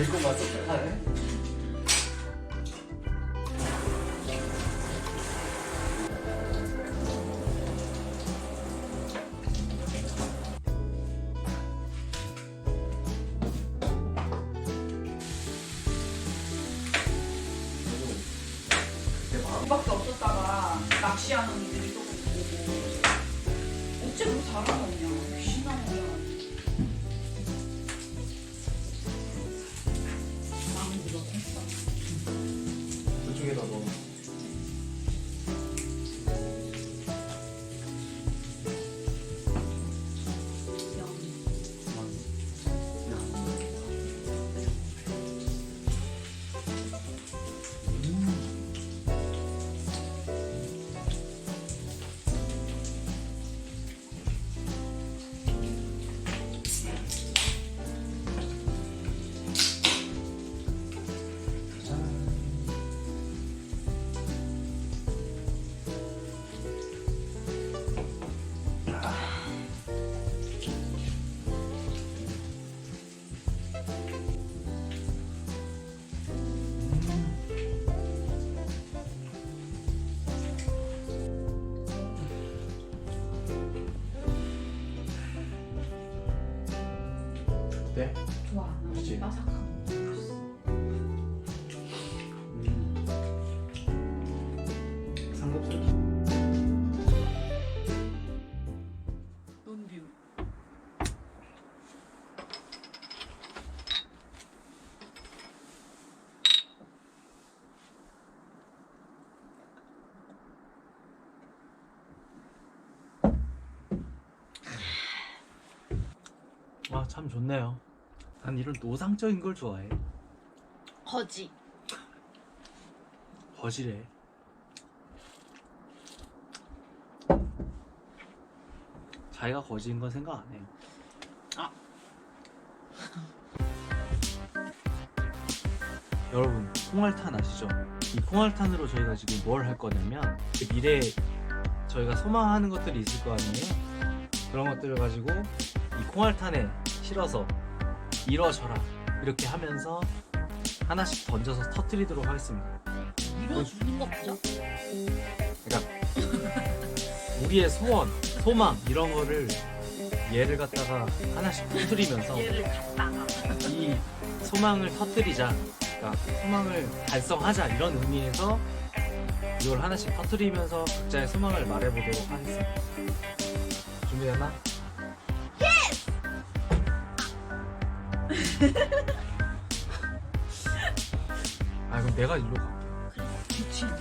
이거 하네. 밖에 없었다가 낚시하는 이들이 조금 보고 어째 그렇게 잘하냐 참 좋네요. 난 이런 노상적인 걸 좋아해. 거지 거지래. 자기가 거지인 건 생각 안 해요. 아. 여러분, 콩알탄 아시죠? 이 콩알탄으로 저희가 지금 뭘 할 거냐면 그 미래에 저희가 소망하는 것들이 있을 거 아니에요? 그런 것들을 가지고 이 콩알탄에 실어서 이뤄져라 이렇게 하면서 하나씩 던져서 터뜨리도록 하겠습니다. 이뤄주는 거 맞아? 그러니까 우리의 소원, 소망 이런 거를 얘를 갖다가 하나씩 터뜨리면서 얘를 갖다가 이 소망을 터뜨리자, 그러니까 소망을 달성하자 이런 의미에서 이걸 하나씩 터뜨리면서 각자의 소망을 말해보도록 하겠습니다. 준비됐나? 아 그럼 내가 일로 가. 미친이야?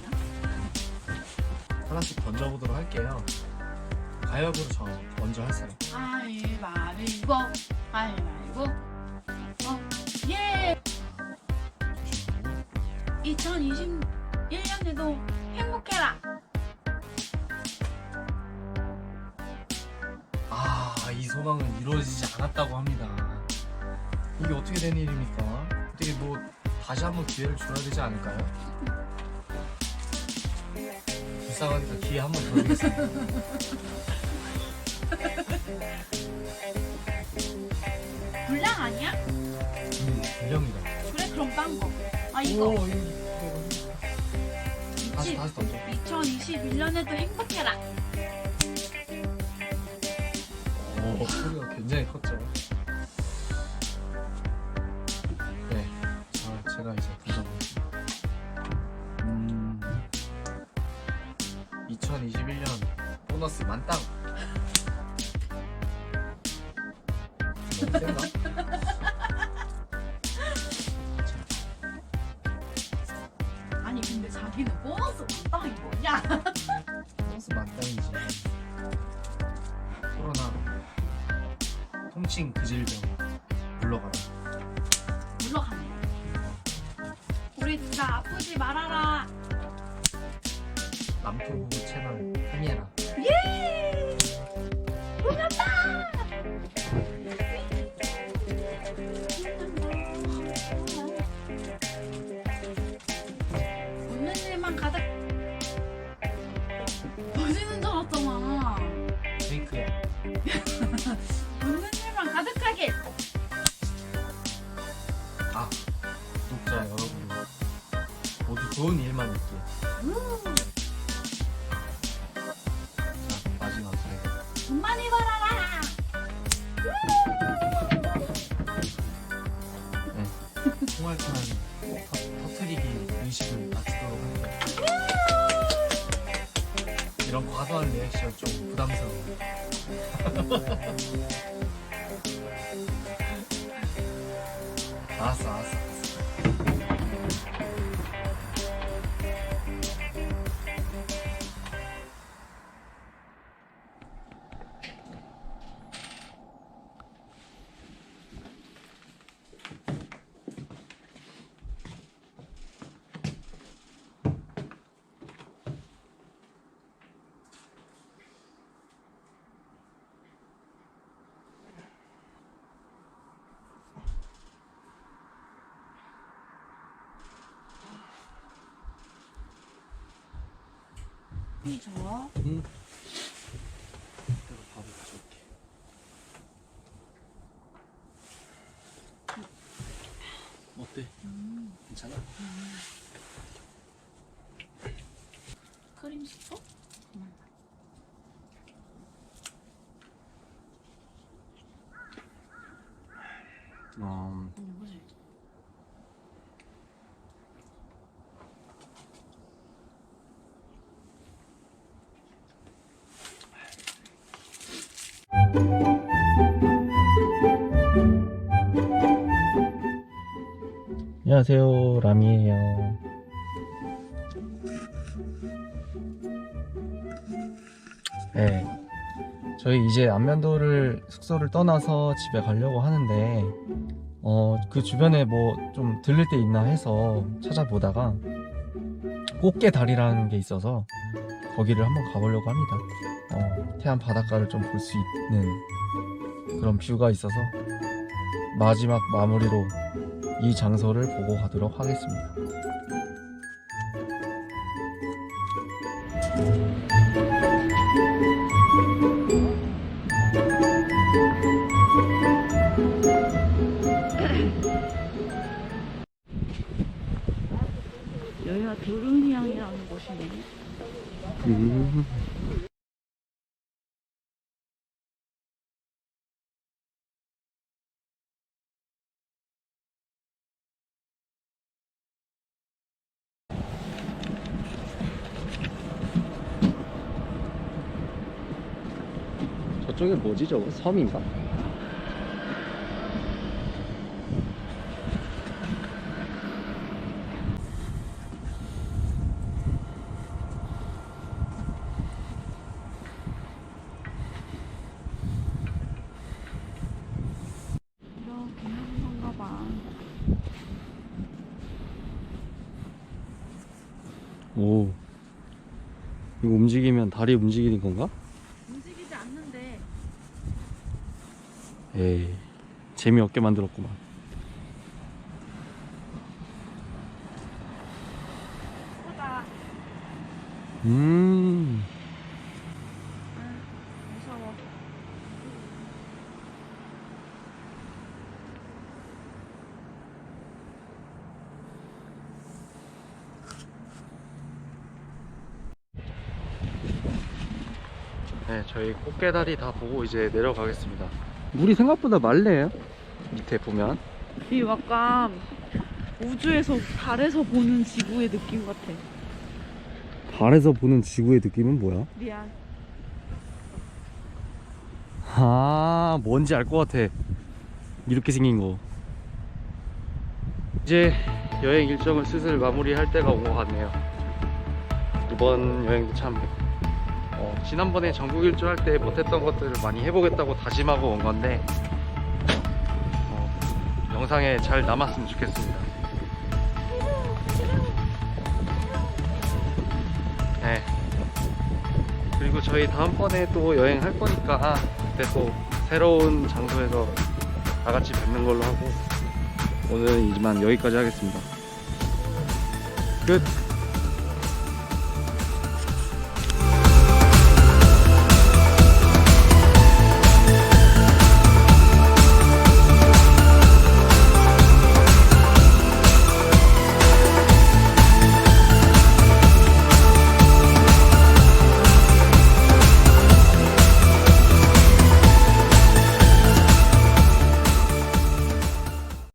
하나씩 던져보도록 할게요. 가위바위보로 저 먼저 할 사람. 가위바위보 가위바위보 어, 예 2021년에도 행복해라 아, 이 소망은 이루어지지 않았다고 합니다. 이게 어떻게 된 일입니까? 어떻게 뭐 다시 한번 기회를 줘야 되지 않을까요? 불쌍하니까 기회 한 번 더 드리겠습니다. 불량 아니야? 음, 분명이다. 그래 그럼 딴 거 아 이거 오, 이거. 다시 다시 던져. 2021년에도 행복해라 오, 소리가 굉장히 컸죠. 2021년 보너스 만땅. 너무 센가? 아니 근데 자기는 보너스 만땅이 뭐냐 보너스 만땅이지. 코로나 통칭 그 질병 물러가라. 물러가네 우리 둘 다 아프지 말아라 남토부 채널 흥해라. 예 알았어, 알았어, 좋아. 응. 내가 밥을 가져올게. 어때? 괜찮아? 크림 싶어? 그만. 음, 응, 뭐 안녕하세요, 라미예요. 네, 저희 이제 안면도를 숙소를 떠나서 집에 가려고 하는데 어, 그 주변에 뭐 좀 들릴 데 있나 해서 찾아보다가 꽃게 다리라는 게 있어서 거기를 한번 가보려고 합니다. 어, 태안 바닷가를 좀 볼 수 있는 그런 뷰가 있어서 마지막 마무리로 이 장소를 보고 가도록 하겠습니다. 여기가 두릉향이라는 곳이네. 음. 저쪽에 뭐지 저거 섬인가? 이렇게 하는 건가 봐. 오 이거 움직이면 다리 움직이는 건가? 움직이지 않는데 에이 재미없게 만들었구만. 음 무서워. 네, 저희 꽃게다리 다 보고 이제 내려가겠습니다. 물이 생각보다 맑네요. 밑에 보면. 이 약간 우주에서 달에서 보는 지구의 느낌 같아. 달에서 보는 지구의 느낌은 뭐야? 미안. 아, 뭔지 알 것 같아. 이렇게 생긴 거. 이제 여행 일정을 슬슬 마무리할 때가 온 것 같네요. 이번 여행도 참 어, 지난번에 전국 일주 할 때 못했던 것들을 많이 해보겠다고 다짐하고 온 건데 어, 영상에 잘 남았으면 좋겠습니다. 네. 그리고 저희 다음번에 또 여행할 거니까 그때 또 새로운 장소에서 다 같이 뵙는 걸로 하고 오늘은 이만 여기까지 하겠습니다. 끝.